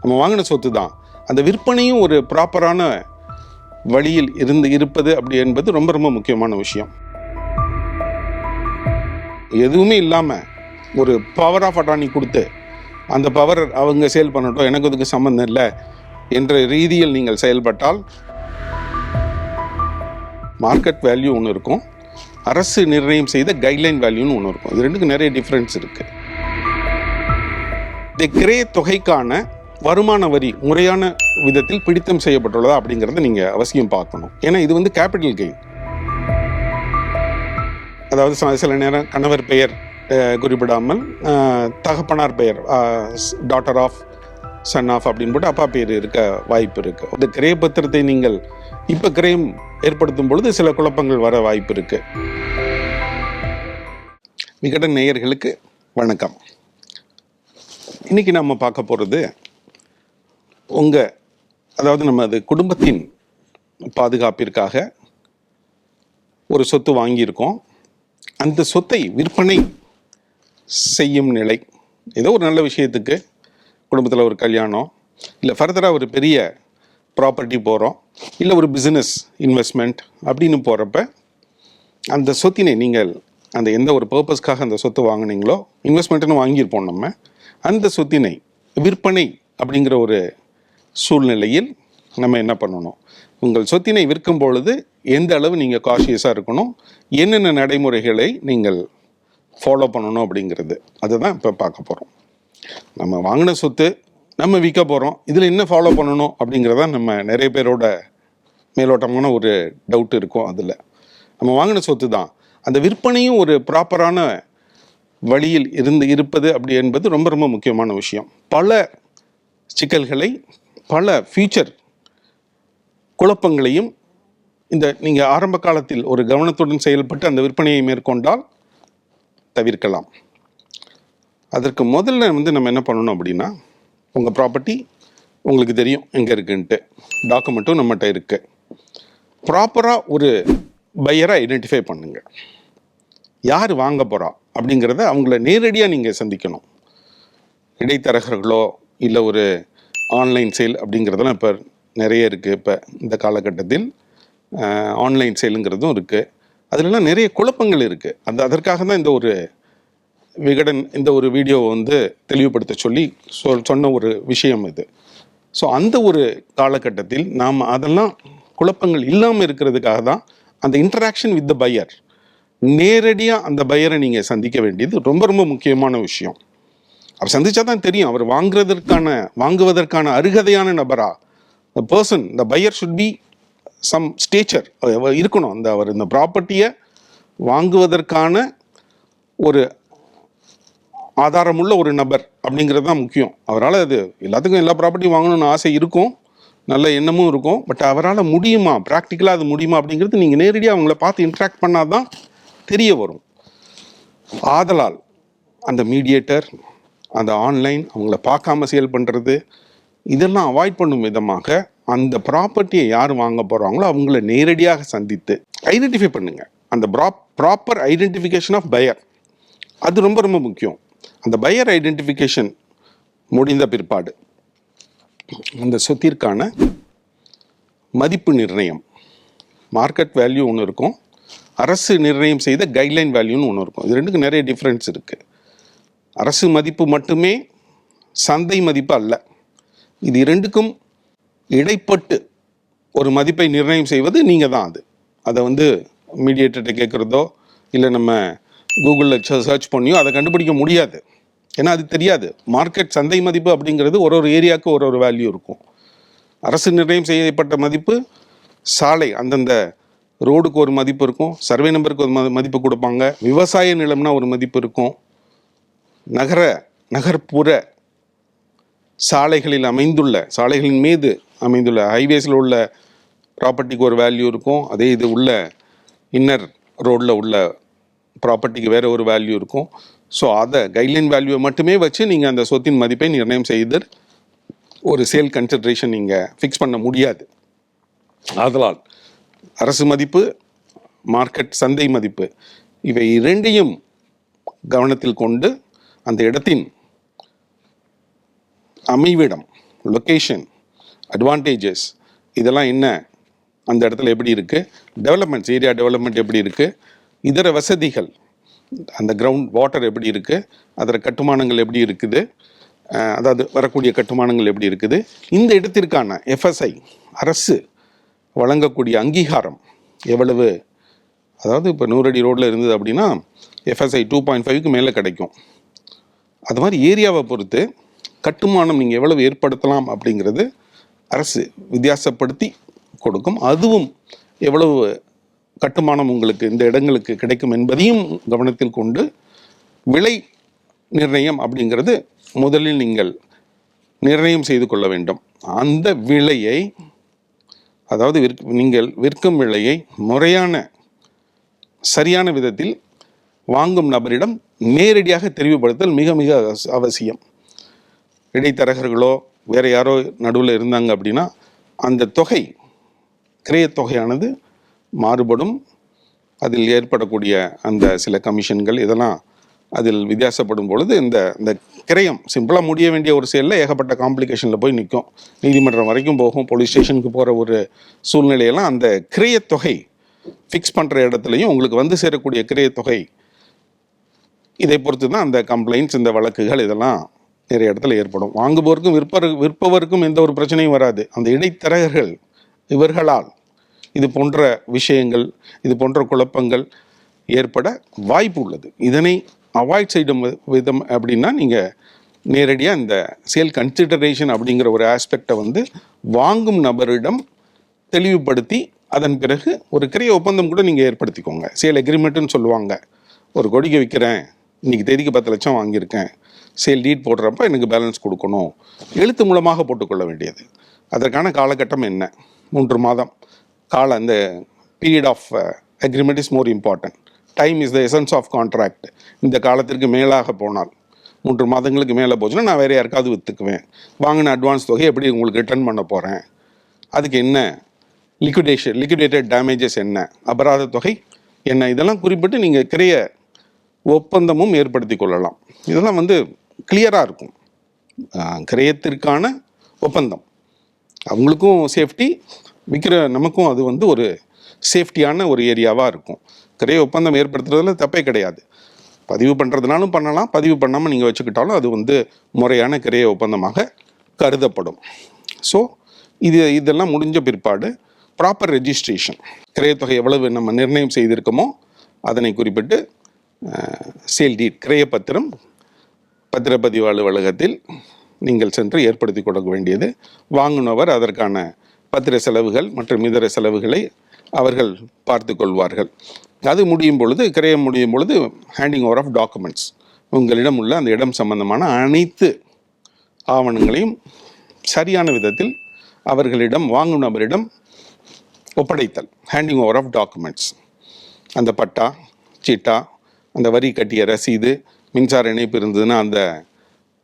நம்ம வாங்கின சொத்து தான். அந்த விற்பனையும் ஒரு ப்ராப்பரான வழியில் இருந்து இருப்பது அப்படி என்பது ரொம்ப ரொம்ப முக்கியமான விஷயம். எதுவுமே இல்லாமல் ஒரு பவர் ஆஃப் அட்டானி கொடுத்து அந்த பவர் அவங்க சேல் பண்ணட்டும் எனக்கு அதுக்கு சம்மந்தம் இல்லை என்ற ரீதியில் நீங்கள் செயல்பட்டால் மார்க்கெட் வேல்யூ ஒன்று இருக்கும். அரசு நிர்ணயம் செய்த கைட்லைன் வேல்யூன்னு ஒன்று இருக்கும். இது ரெண்டுக்கும் நிறைய டிஃப்ரென்ஸ் இருக்குது இந்த கிரே தொகைக்கான வருமான வரி முறையான விதத்தில் பிடித்தம் செய்யப்பட்டுள்ளதா அப்படிங்கிறத நீங்கள் அவசியம் பார்க்கணும். ஏன்னா இது வந்து கேபிட்டல் கெயின் அதாவது ச- சில நேரம் கணவர் பெயர் குறிப்பிடாமல் தகப்பனார் பெயர் டாட்டர் ஆஃப் சன் ஆஃப் அப்படின்னு போட்டு அப்பா பேர் இருக்க வாய்ப்பு இருக்குது இந்த கிரய பத்திரத்தை நீங்கள் இப்போ கிரயம் ஏற்படுத்தும் பொழுது சில குழப்பங்கள் வர வாய்ப்பு இருக்குது விகடன் நேயர்களுக்கு வணக்கம். இன்னைக்கு நம்ம பார்க்க போகிறது உங்கள் அதாவது நம்ம அது குடும்பத்தின் பாதுகாப்பிற்காக ஒரு சொத்து வாங்கியிருக்கோம். அந்த சொத்தை விற்பனை செய்யும் நிலை ஏதோ ஒரு நல்ல விஷயத்துக்கு குடும்பத்தில் ஒரு கல்யாணம் இல்லை ஃபர்தராக ஒரு பெரிய ப்ராப்பர்ட்டி போகிறோம் இல்லை ஒரு பிஸ்னஸ் இன்வெஸ்ட்மெண்ட் அப்படின்னு போகிறப்ப அந்த சொத்தினை நீங்கள் அந்த எந்த ஒரு பர்பஸ்க்காக அந்த சொத்து வாங்கினீங்களோ இன்வெஸ்ட்மெண்ட்டுன்னு வாங்கியிருப்போம் நம்ம அந்த சொத்தினை விற்பனை அப்படிங்கிற ஒரு சூழ்நிலையில் நம்ம என்ன பண்ணணும்? உங்கள் சொத்தினை விற்கும் பொழுது எந்த அளவு நீங்கள் காஷியஸாக இருக்கணும்? என்னென்ன நடைமுறைகளை நீங்கள் ஃபாலோ பண்ணணும் அப்படிங்கிறது. அதுதான் இப்போ பார்க்க போகிறோம் நம்ம வாங்கின சொத்து நம்ம விற்க போகிறோம் இதில் என்ன ஃபாலோ பண்ணணும் அப்படிங்கிறதா நம்ம நிறைய பேரோட மேலோட்டமான ஒரு டவுட் இருக்கும் அதில். நம்ம வாங்கின சொத்து தான். அந்த விற்பனையும் ஒரு ப்ராப்பரான வழியில் இருந்து இருப்பது அப்படி என்பது ரொம்ப ரொம்ப முக்கியமான விஷயம். பல சிக்கல்களை பல ஃபியூச்சர் குழப்பங்களையும் இந்த நீங்கள் ஆரம்ப காலத்தில் ஒரு கவனத்துடன் செயல்பட்டு அந்த விற்பனையை மேற்கொண்டால் தவிர்க்கலாம். அதற்கு முதல்ல வந்து நம்ம என்ன பண்ணணும் அப்படின்னா உங்கள் ப்ராப்பர்ட்டி உங்களுக்கு தெரியும் எங்கே இருக்குன்ட்டு. டாக்குமெண்ட்டும் நம்மகிட்ட இருக்குது ப்ராப்பராக ஒரு பையரை ஐடென்டிஃபை பண்ணுங்கள் யார் வாங்க போகிறா அப்படிங்கிறத அவங்கள நேரடியாக நீங்கள் சந்திக்கணும். இடைத்தரகர்களோ இல்லை ஒரு ஆன்லைன் சேல் அப்படிங்கிறதெல்லாம் இப்போ நிறைய இருக்குது இப்போ இந்த காலகட்டத்தில் ஆன்லைன் சேலுங்கிறதும் இருக்குது அதுலலாம் நிறைய குழப்பங்கள் இருக்குது அந்த அதற்காக தான் இந்த ஒரு விகடன் இந்த ஒரு வீடியோவை வந்து தெளிவுபடுத்த சொல்லி சொல் சொன்ன ஒரு விஷயம் இது. ஸோ அந்த ஒரு காலகட்டத்தில் நாம் அதெல்லாம் குழப்பங்கள் இல்லாமல் இருக்கிறதுக்காக தான் அந்த இன்டராக்ஷன் வித் த பையர் நேரடியாக அந்த பையரை நீங்கள் சந்திக்க வேண்டியது ரொம்ப ரொம்ப முக்கியமான விஷயம். அவர் சந்திச்சா தான் தெரியும். அவர் வாங்குறதற்கான வாங்குவதற்கான அருகதையான நபரா? The person the buyer should be some stature இருக்கணும். அந்த அவர் இந்த ப்ராப்பர்ட்டியை வாங்குவதற்கான ஒரு ஆதாரமுள்ள ஒரு நபர் அப்படிங்கிறது தான் முக்கியம். அவரால் அது எல்லாத்துக்கும் எல்லா ப்ராப்பர்ட்டியும் வாங்கணும்னு ஆசை இருக்கும். நல்ல எண்ணமும் இருக்கும். பட் அவரால் முடியுமா? ப்ராக்டிக்கலாக அது முடியுமா அப்படிங்கிறது நீங்கள் நேரடியாக அவங்கள பார்த்து இன்ட்ராக்ட் பண்ணால் தான் தெரிய வரும். ஆதலால் அந்த மீடியேட்டர் அந்த ஆன்லைன் அவங்கள பார்க்காம சேல் பண்ணுறது இதெல்லாம் அவாய்ட் பண்ணும் விதமாக அந்த ப்ராப்பர்ட்டியை யார் வாங்க போகிறாங்களோ அவங்கள நேரடியாக சந்தித்து ஐடென்டிஃபை பண்ணுங்கள் அந்த ப்ரா ப்ராப்பர் ஐடென்டிஃபிகேஷன் ஆஃப் பயர். அது ரொம்ப ரொம்ப முக்கியம். அந்த பயர் ஐடென்டிஃபிகேஷன் முடிந்த பிற்பாடு அந்த சொத்திற்கான மதிப்பு நிர்ணயம் மார்க்கெட் வேல்யூ ஒன்று இருக்கும் அரசு நிர்ணயம் செய்த கைட்லைன் வேல்யூன்னு ஒன்று இருக்கும். இது ரெண்டுக்கும் நிறைய டிஃப்ரென்ஸ் இருக்குது அரசு மதிப்பு மட்டுமே சந்தை மதிப்பு அல்ல. இது இரண்டுக்கும் இடைப்பட்டு ஒரு மதிப்பை நிர்ணயம் செய்வது நீங்கள் தான் அது. அதை வந்து மீடியேட்டர்கிட்ட கேட்குறதோ இல்லை நம்ம கூகுளில் சர்ச் பண்ணியோ அதை கண்டுபிடிக்க முடியாது. ஏன்னா அது தெரியாது. மார்க்கெட் சந்தை மதிப்பு அப்படிங்கிறது ஒரு ஒரு ஏரியாவுக்கு ஒரு ஒரு வேல்யூ இருக்கும். அரசு நிர்ணயம் செய்யப்பட்ட மதிப்பு சாலை அந்தந்த ரோடுக்கு ஒரு மதிப்பு இருக்கும். சர்வே நம்பருக்கு ஒரு மதி- மதிப்பு கொடுப்பாங்க. விவசாய நிலம்னா ஒரு மதிப்பு இருக்கும். நகர நகர்ப்புற சாலைகளில் அமைந்துள்ள சாலைகளின் மீது அமைந்துள்ள ஹைவேஸில் உள்ள ப்ராப்பர்ட்டிக்கு ஒரு வேல்யூ இருக்கும். அதே இது உள்ள இன்னர் ரோட்டில் உள்ள ப்ராப்பர்ட்டிக்கு வேற ஒரு வேல்யூ இருக்கும். ஸோ அதை கைட்லைன் வேல்யூவை மட்டுமே வச்சு நீங்கள் அந்த சொத்தின் மதிப்பை நிர்ணயம் செய்து ஒரு சேல் கன்சிடரேஷன் நீங்கள் ஃபிக்ஸ் பண்ண முடியாது. ஆதலால் அரசு மதிப்பு மார்க்கெட் சந்தை மதிப்பு இவை இரண்டையும் கவனத்தில் கொண்டு அந்த இடத்தின் அமைவிடம் லொக்கேஷன் அட்வான்டேஜஸ் இதெல்லாம் என்ன? அந்த இடத்துல எப்படி இருக்குது டெவலப்மெண்ட்ஸ் ஏரியா டெவலப்மெண்ட் எப்படி இருக்குது இதர வசதிகள் அந்த கிரவுண்ட் வாட்டர் எப்படி இருக்குது அதர கட்டுமானங்கள் எப்படி இருக்குது? அதாவது வரக்கூடிய கட்டுமானங்கள் எப்படி இருக்குது? இந்த இடத்திற்கான எஃப்எஸ்ஐ அரசு வழங்கக்கூடிய அங்கீகாரம் எவ்வளவு? அதாவது இப்போ நூறடி ரோட்டில் இருந்தது அப்படின்னா எஃப்எஸ்ஐ டூ பாயிண்ட் ஃபைவ்க்கு மேலே கிடைக்கும். அது மாதிரி ஏரியாவை பொறுத்து கட்டுமானம் நீங்கள் எவ்வளவு ஏற்படுத்தலாம் அப்படிங்கிறது அரசு வித்தியாசப்படுத்தி கொடுக்கும். அதுவும் எவ்வளவு கட்டுமானம் உங்களுக்கு இந்த இடங்களுக்கு கிடைக்கும் என்பதையும் கவனத்தில் கொண்டு விலை நிர்ணயம் அப்படிங்கிறது முதலில் நீங்கள் நிர்ணயம் செய்து கொள்ள வேண்டும். அந்த விலையை அதாவது விற்க நீங்கள் விற்கும் விலையை முறையான சரியான விதத்தில் வாங்கும் நபரிடம் நேரடியாக தெரிவுபடுத்தல் மிக மிக அவச- அவசியம். இடைத்தரகர்களோ வேறு யாரோ நடுவில் இருந்தாங்க அப்படின்னா அந்த தொகை கிரயத் தொகையானது மாறுபடும். அதில் ஏற்படக்கூடிய அந்த சில கமிஷன்கள் இதெல்லாம் அதில் வித்தியாசப்படும் பொழுது இந்த இந்த கிரயம் சிம்பிளாக முடிய வேண்டிய ஒரு செயலில் ஏகப்பட்ட காம்ப்ளிகேஷனில் போய் நிற்கும் நீதிமன்றம் வரைக்கும் போகும் போலீஸ் ஸ்டேஷனுக்கு போகிற ஒரு சூழ்நிலையெல்லாம் அந்த கிரயத் தொகை ஃபிக்ஸ் பண்ணுற இடத்துலையும் உங்களுக்கு வந்து சேரக்கூடிய கிரயத் தொகை இதை பொறுத்து தான் அந்த கம்ப்ளைண்ட்ஸ் இந்த வழக்குகள் இதெல்லாம் நிறைய இடத்துல ஏற்படும். வாங்குபவருக்கும் விற்பவர் விற்பவருக்கும் எந்த ஒரு பிரச்சனையும் வராது. அந்த இடைத்தரகர்கள் இவர்களால் இது போன்ற விஷயங்கள் இது போன்ற குழப்பங்கள் ஏற்பட வாய்ப்பு உள்ளது. இதனை அவாய்ட் செய்யும் விதம் அப்படின்னா நீங்கள் நேரடியாக இந்த சேல் கன்சிடரேஷன் அப்படிங்கிற ஒரு ஆஸ்பெக்டை வந்து வாங்கும் நபரிடம் தெளிவுபடுத்தி அதன் பிறகு ஒரு கிரைய ஒப்பந்தம் கூட நீங்கள் ஏற்படுத்திக்கோங்க. சேல் எக்ரிமெண்ட்டுன்னு சொல்லுவாங்க. ஒரு கொடிக்கு விற்கிறேன் இன்றைக்கி தேதிக்கு பத்து லட்சம் வாங்கியிருக்கேன். சேல் டீட் போடுறப்ப எனக்கு பேலன்ஸ் கொடுக்கணும். எழுத்து மூலமாக போட்டுக்கொள்ள வேண்டியது. அதற்கான காலகட்டம் என்ன? மூன்று மாதம். கால அந்த period of agreement is more important time is the essence of contract இந்த காலத்திற்கு மேலாக போனால். மூன்று மாதங்களுக்கு மேலே போச்சுன்னா நான் வேறு யாருக்காவது விற்றுக்குவேன் வாங்கின அட்வான்ஸ் தொகை எப்படி உங்களுக்கு ரிட்டர்ன் பண்ண போகிறேன் அதுக்கு என்ன? லிக்விடேஷன் லிக்விடேட்டட் டேமேஜஸ் என்ன? அபராத தொகை என்ன? இதெல்லாம் குறிப்பிட்டு நீங்கள் கிரைய ஒப்பந்தமும் ஏற்படுத்தி கொள்ளலாம். இதெல்லாம் வந்து கிளியராக இருக்கும். கிரயத்திற்கான ஒப்பந்தம். அவங்களுக்கும் சேஃப்டி விற்கிற நமக்கும் அது வந்து ஒரு சேஃப்டியான ஒரு ஏரியாவாக இருக்கும். கிரைய ஒப்பந்தம் ஏற்படுத்துறதுல தப்பே கிடையாது. பதிவு பண்ணுறதுனாலும் பண்ணலாம். பதிவு பண்ணாமல் நீங்கள் வச்சுக்கிட்டாலும் அது வந்து முறையான கிரைய ஒப்பந்தமாக கருதப்படும். ஸோ இது இதெல்லாம் முடிஞ்ச பிற்பாடு ப்ராப்பர் ரெஜிஸ்ட்ரேஷன் கிரயத்தொகை எவ்வளவு நம்ம நிர்ணயம் செய்திருக்கோமோ அதனை குறிப்பிட்டு சேல் டீட் பத்திரம் பத்திரப்பதிவு அலுவலகத்தில் நீங்கள் சென்று ஏற்படுத்தி கொடுக்க வேண்டியது. வாங்குனவர் அதற்கான பத்திர செலவுகள் மற்றும் இதர செலவுகளை அவர்கள் பார்த்து கொள்வார்கள். அது முடியும் பொழுது கிரயம் முடியும் பொழுது ஹேண்டிங் ஓவர் ஆஃப் டாக்குமெண்ட்ஸ் உங்களிடம் உள்ள அந்த இடம் சம்பந்தமான அனைத்து ஆவணங்களையும் சரியான விதத்தில் அவர்களிடம் வாங்கும் நபரிடம் ஒப்படைத்தல். ஹேண்டிங் ஓவர் ஆஃப் டாக்குமெண்ட்ஸ் அந்த பட்டா சீட்டா அந்த வரி கட்டிய ரசீது மின்சார இணைப்பு இருந்ததுன்னா அந்த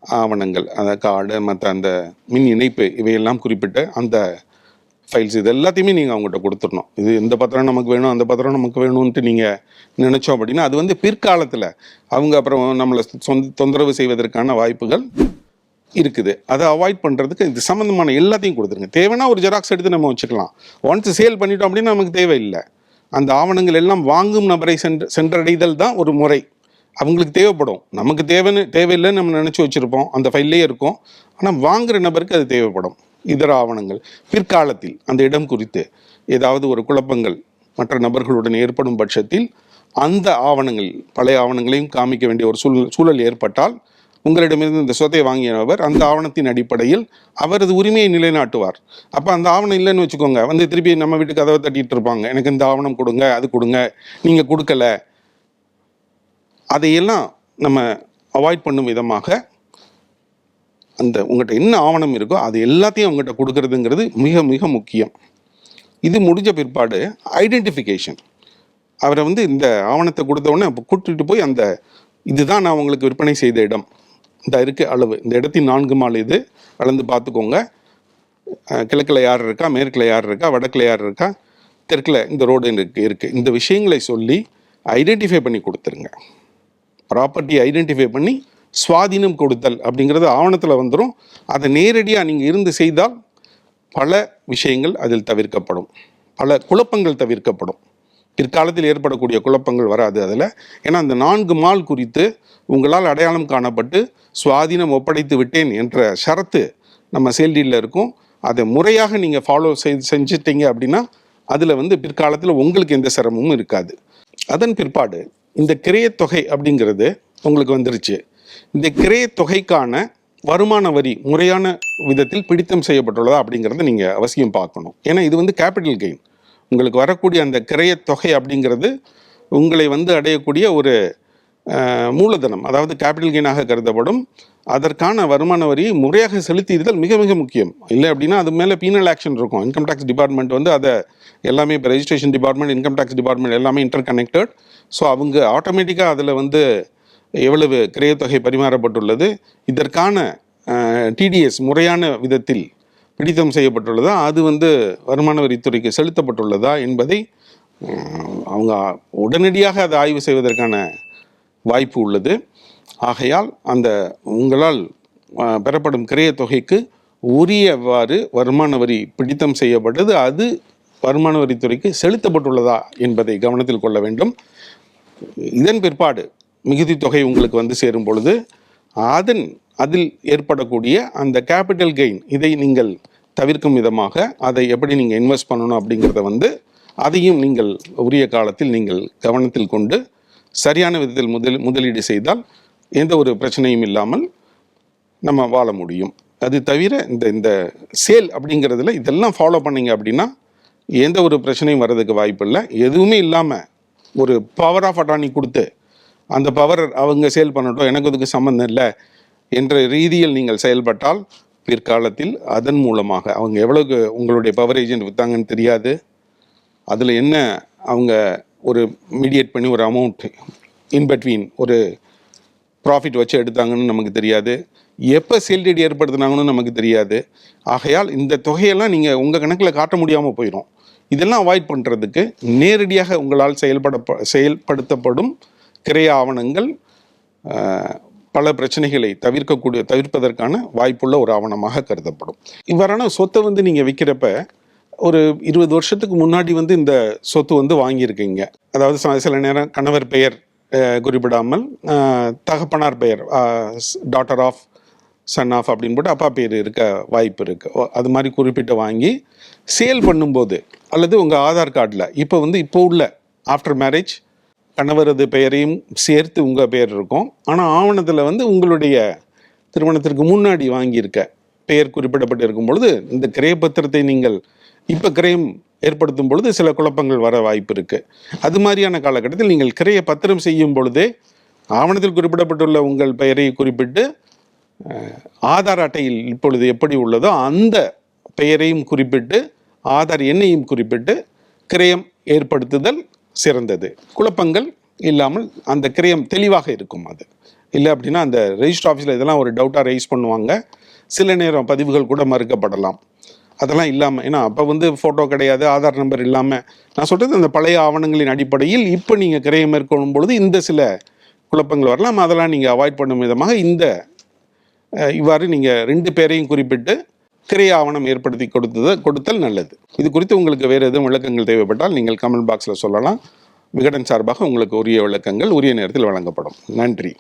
ஆவணங்கள் அந்த கார்டு மற்ற அந்த மின் இணைப்பு இவையெல்லாம் குறிப்பிட்ட அந்த ஃபைல்ஸ் இது எல்லாத்தையுமே நீங்கள் அவங்ககிட்ட கொடுத்துடணும். இது இந்த பத்திரம் நமக்கு வேணும் அந்த பத்திரம் நமக்கு வேணும்ன்ட்டு நீங்கள் நினச்சோம் அப்படின்னா அது வந்து பிற்காலத்தில் அவங்க அப்புறம் நம்மளை சொந்த தொந்தரவு செய்வதற்கான வாய்ப்புகள் இருக்குது. அதை அவாய்ட் பண்ணுறதுக்கு இது சம்மந்தமான எல்லாத்தையும் கொடுத்துருங்க. தேவைன்னா ஒரு ஜெராக்ஸ் எடுத்து நம்ம வச்சுக்கலாம். ஒன்ஸ் சேல் பண்ணிட்டோம் அப்படின்னா நமக்கு தேவையில்லை. அந்த ஆவணங்கள் எல்லாம் வாங்கும் நபரை சென்று சென்றடைதல் தான் ஒரு முறை. அவங்களுக்கு தேவைப்படும். நமக்கு தேவைன்னு தேவையில்லைன்னு நம்ம நினச்சி வச்சுருப்போம். அந்த ஃபைல்லே இருக்கும். ஆனால் வாங்குகிற நபருக்கு அது தேவைப்படும். இதர ஆவணங்கள். பிற்காலத்தில் அந்த இடம் குறித்து ஏதாவது ஒரு குழப்பங்கள் மற்ற நபர்களுடன் ஏற்படும் பட்சத்தில் அந்த ஆவணங்கள் பழைய ஆவணங்களையும் காமிக்க வேண்டிய ஒரு சூழல் சூழல் ஏற்பட்டால் உங்களிடமிருந்து இந்த சொத்தை வாங்கியவர் அந்த ஆவணத்தின் அடிப்படையில் அவரது உரிமையை நிலைநாட்டுவார். அப்போ அந்த ஆவணம் இல்லைன்னு வச்சுக்கோங்க. வந்து திருப்பி நம்ம வீட்டுக்கு கதவை தட்டிட்டு இருப்பாங்க. எனக்கு இந்த ஆவணம் கொடுங்க அது கொடுங்க நீங்கள் கொடுக்கல. அதையெல்லாம் நம்ம அவாய்ட் பண்ணும் விதமாக அந்த உங்கள்கிட்ட என்ன ஆவணம் இருக்கோ அது எல்லாத்தையும் அவங்ககிட்ட கொடுக்கறதுங்கிறது மிக மிக முக்கியம். இது முடிஞ்ச பிற்பாடு ஐடென்டிஃபிகேஷன் அவரை வந்து இந்த ஆவணத்தை கொடுத்த உடனே கூட்டிகிட்டு போய் அந்த இதுதான் நான் உங்களுக்கு விற்பனை செய்த இடம். இந்த இருக்க அளவு. இந்த இடத்தின் நான்கு மால் இது. அளந்து பார்த்துக்கோங்க. கிழக்கில் யார் இருக்கா? மேற்கில் யார் இருக்கா? வடக்கில் யார் இருக்கா? தெற்கில் இந்த ரோடு இருக்கு இந்த விஷயங்களை சொல்லி ஐடென்டிஃபை பண்ணி கொடுத்துருங்க. ப்ராப்பர்ட்டி ஐடென்டிஃபை பண்ணி சுவாதீனம் கொடுத்தல் அப்படிங்கிறது ஆவணத்தில் வந்துடும் அதை நேரடியாக நீங்கள் இருந்து செய்தால் பல விஷயங்கள் அதில் தவிர்க்கப்படும். பல குழப்பங்கள் தவிர்க்கப்படும். பிற்காலத்தில் ஏற்படக்கூடிய குழப்பங்கள் வராது அதில். ஏன்னா அந்த நான்கு மால் குறித்து உங்களால் அடையாளம் காணப்பட்டு சுவாதீனம் ஒப்படைத்து விட்டேன் என்ற ஷரத்து நம்ம செயல்டியில் இருக்கும். அதை முறையாக நீங்கள் ஃபாலோ செய்து செஞ்சிட்டீங்க அப்படின்னா அதில் வந்து பிற்காலத்தில் உங்களுக்கு எந்த சிரமமும் இருக்காது. அதன் பிற்பாடு இந்த கிரையத்தொகை அப்படிங்கிறது உங்களுக்கு வந்துருச்சு. இந்த கிரையத்தொகைக்கான வருமான வரி முறையான விதத்தில் பிடித்தம் செய்யப்பட்டுள்ளதா அப்படிங்கிறத நீங்கள் அவசியம் பார்க்கணும். ஏன்னா இது வந்து கேபிட்டல் கெயின் உங்களுக்கு வரக்கூடிய அந்த கிரையத் தொகை அப்படிங்கிறது உங்களை வந்து அடையக்கூடிய ஒரு மூலதனம் அதாவது கேபிட்டல் கெயினாக கருதப்படும். அதற்கான வருமான வரி முறையாக செலுத்திடுதல் மிக மிக முக்கியம். இல்லை அப்படின்னா அது மேலே பீனல் ஆக்ஷன் இருக்கும். இன்கம் டேக்ஸ் டிபார்ட்மெண்ட் வந்து அதை எல்லாமே இப்போ registration department income tax department எல்லாமே இன்டர் கனெக்டட் ஸோ அவங்க ஆட்டோமேட்டிக்காக அதில் வந்து எவ்வளவு கிரையத்தொகை பரிமாறப்பட்டுள்ளது. இதற்கான டிடிஎஸ் முறையான விதத்தில் பிடித்தம் செய்யப்பட்டுள்ளதா? அது வந்து வருமான வரித்துறைக்கு செலுத்தப்பட்டுள்ளதா என்பதை அவங்க உடனடியாக அதை ஆய்வு செய்வதற்கான வாய்ப்பு உள்ளது. ஆகையால் அந்த உங்களால் பெறப்படும் கிரைய தொகைக்கு உரியவாறு வருமான வரி பிடித்தம் செய்யப்பட்டது அது வருமான வரித்துறைக்கு செலுத்தப்பட்டுள்ளதா என்பதை கவனத்தில் கொள்ள வேண்டும். இதன் பிற்பாடு மிகுதி தொகை உங்களுக்கு வந்து சேரும் பொழுது அதன் அதில் ஏற்படக்கூடிய அந்த கேபிட்டல் கெயின் இதை நீங்கள் தவிர்க்கும் விதமாக அதை எப்படி நீங்கள் இன்வெஸ்ட் பண்ணணும் அப்படிங்கிறத வந்து அதையும் நீங்கள் உரிய காலத்தில் நீங்கள் கவனத்தில் கொண்டு சரியான விதத்தில் முதல் முதலீடு செய்தால் எந்த ஒரு பிரச்சனையும் இல்லாமல் நம்ம வாழ முடியும். அது தவிர இந்த இந்த சேல் அப்படிங்கிறதுல இதெல்லாம் ஃபாலோ பண்ணீங்க அப்படின்னா எந்த ஒரு பிரச்சனையும் வர்றதுக்கு வாய்ப்பு இல்லை. எதுவுமே இல்லாமல் ஒரு பவர் ஆஃப் அட்டானி கொடுத்து அந்த பவர் அவங்க சேல் பண்ணட்டும் எனக்கு அதுக்கு சம்மந்தம் இல்லை. என்ற ரீதியில் நீங்கள் செயல்பட்டால் பிற்காலத்தில் அதன் மூலமாக அவங்க எவ்வளோக்கு உங்களுடைய பவர் ஏஜென்ட் விற்றாங்கன்னு தெரியாது. அதில் என்ன அவங்க ஒரு மீடியேட் பண்ணி ஒரு அமௌண்ட் இன்பட்வீன் ஒரு ப்ராஃபிட் வச்சு எடுத்தாங்கன்னு நமக்கு தெரியாது. எப்போ சேல்டேட் ஏற்படுத்தினாங்கன்னு நமக்கு தெரியாது. ஆகையால் இந்த தொகையெல்லாம் நீங்கள் உங்கள் கணக்கில் காட்ட முடியாமல் போயிடும் இதெல்லாம் அவாய்ட் பண்ணுறதுக்கு நேரடியாக உங்களால் செயல்பட செயல்படுத்தப்படும் கிரைய ஆவணங்கள் பல பிரச்சனைகளை தவிர்க்கக்கூடிய தவிர்ப்பதற்கான வாய்ப்புள்ள ஒரு ஆவணமாக கருதப்படும். இவ்வாறான சொத்தை வந்து நீங்கள் விற்கிறப்ப ஒரு இருபது வருஷத்துக்கு முன்னாடி வந்து இந்த சொத்து வந்து வாங்கியிருக்கீங்க. அதாவது ச- சில நேரம் கணவர் பெயர் குறிப்பிடாமல் தகப்பனார் பெயர் டாட்டர் ஆஃப் சன் ஆஃப் அப்படின்னு போட்டு அப்பா பேர் இருக்க வாய்ப்பு இருக்குது அது மாதிரி குறிப்பிட்டு வாங்கி சேல் பண்ணும்போது அல்லது உங்கள் ஆதார் கார்டில் இப்போ வந்து இப்போ உள்ள ஆஃப்டர் மேரேஜ் கணவரது பெயரையும் சேர்த்து உங்கள் பெயர் இருக்கும். ஆனால் ஆவணத்தில் வந்து உங்களுடைய திருமணத்திற்கு முன்னாடி வாங்கியிருக்க பெயர் குறிப்பிடப்பட்டு இருக்கும் பொழுது இந்த கிரயப்பத்திரத்தை நீங்கள் இப்போ கிரயம் ஏற்படுத்தும் பொழுது சில குழப்பங்கள் வர வாய்ப்பு இருக்குது அது மாதிரியான காலகட்டத்தில் நீங்கள் கிரைய பத்திரம் செய்யும் பொழுதே ஆவணத்தில் குறிப்பிடப்பட்டுள்ள உங்கள் பெயரை குறிப்பிட்டு ஆதார் அட்டையில் இப்பொழுது எப்படி உள்ளதோ அந்த பெயரையும் குறிப்பிட்டு ஆதார் எண்ணையும் குறிப்பிட்டு கிரயம் ஏற்படுத்துதல் சிறந்தது. குழப்பங்கள் இல்லாமல் அந்த கிரயம் தெளிவாக இருக்கும் அது. இல்லை அப்படின்னா அந்த ரெஜிஸ்டர் ஆஃபீஸில் இதெல்லாம் ஒரு டவுட்டாக ரைஸ் பண்ணுவாங்க. சில நேரம் பதிவுகள் கூட மறுக்கப்படலாம். அதெல்லாம் இல்லாமல் ஏன்னா அப்போ வந்து ஃபோட்டோ கிடையாது ஆதார் நம்பர் இல்லாமல் நான் சொல்கிறது அந்த பழைய ஆவணங்களின் அடிப்படையில் இப்போ நீங்கள் கிரையம் மேற்கொள்ளும் பொழுது இந்த சில குழப்பங்கள் வரலாம். அதெல்லாம் நீங்கள் அவாய்ட் பண்ணும் விதமாக இந்த இவ்வாறு நீங்கள் ரெண்டு பேரையும் குறிப்பிட்டு திரை ஆவணம் ஏற்படுத்தி கொடுத்தது கொடுத்தல் நல்லது. இது குறித்து உங்களுக்கு வேறு எதுவும் விளக்கங்கள் தேவைப்பட்டால் நீங்கள் கமெண்ட் பாக்ஸில் சொல்லலாம். விகடன் சார்பாக உங்களுக்கு உரிய விளக்கங்கள் உரிய நேரத்தில் வழங்கப்படும். நன்றி.